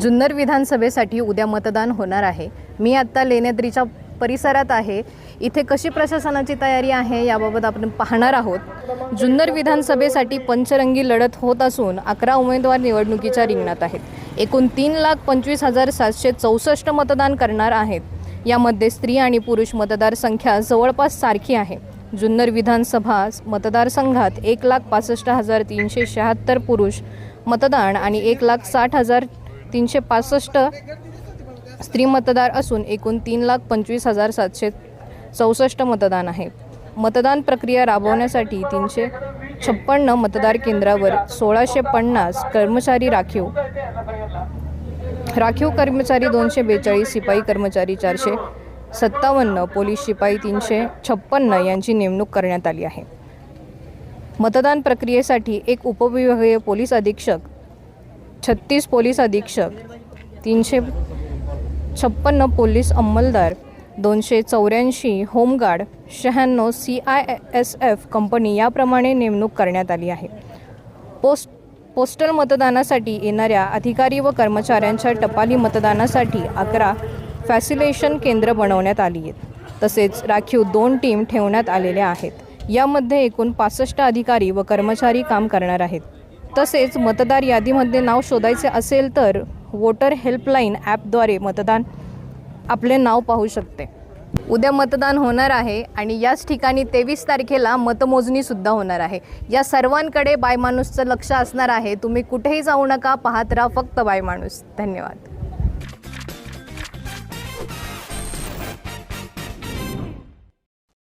जुन्नर विधानसभेसाठी उद्या मतदान होणार आहे. मी आत्ता लेण्याद्रीच्या परिसरात आहे. इथे कशी प्रशासनाची तयारी आहे याबाबत आपण पाहणार आहोत. जुन्नर विधानसभेसाठी पंचरंगी लढत होत असून अकरा उमेदवार निवडणुकीच्या रिंगणात आहेत. एकूण तीन लाख पंचवीस हजार सातशे चौसष्ट मतदान करणार आहेत. यामध्ये स्त्री आणि पुरुष मतदारसंख्या जवळपास सारखी आहे. जुन्नर विधानसभा मतदारसंघात एक लाख पासष्ट हजार तीनशे शहात्तर पुरुष मतदान आणि एक लाख साठ हजार तीनशे पासष्ट स्त्री मतदार असून एकूण तीन लाख पंचवीस हजार सातशे चौसष्ट मतदान आहे. मतदान प्रक्रिया राबवण्यासाठी तीनशे छप्पन्न मतदार केंद्रावर सोळाशे पन्नास कर्मचारी राखीव. राखीव कर्मचारी दोनशे बेचाळीस शिपाई कर्मचारी चारशे सत्तावन्न पोलीस शिपाई तीनशे छप्पन्न यांची नेमणूक करण्यात आली आहे. मतदान प्रक्रियेसाठी एक उपविभागीय पोलीस अधीक्षक छत्तीस पोलीस अधीक्षक तीनशे छप्पन्न पोलीस अंमलदार दोनशे चौऱ्याऐंशी होमगार्ड शहाण्णव C I S F company याप्रमाणे नेमणूक करण्यात आली आहे. पोस्ट पोस्टल मतदानासाठी येणाऱ्या अधिकारी व कर्मचाऱ्यांच्या टपाली मतदानासाठी अकरा फॅसिलेशन केंद्र बनवण्यात आली आहेत. तसेच राखीव दोन टीम ठेवण्यात आलेल्या आहेत. यामध्ये एकूण पासष्ट अधिकारी व कर्मचारी काम करणार आहेत. तसेच मतदार यादीमध्ये नाव शोधायचे असेल तर वोटर हेल्पलाईन ॲपद्वारे मतदान आपले नाव पाहू शकते. उद्या मतदान होणार आहे आणि याच ठिकाणी तेवीस तारखेला मतमोजणीसुद्धा होणार आहे. या सर्वांकडे बायमाणूसचं लक्ष असणार आहे. तुम्ही कुठेही जाऊ नका पाहत राहा फक्त बायमाणूस धन्यवाद.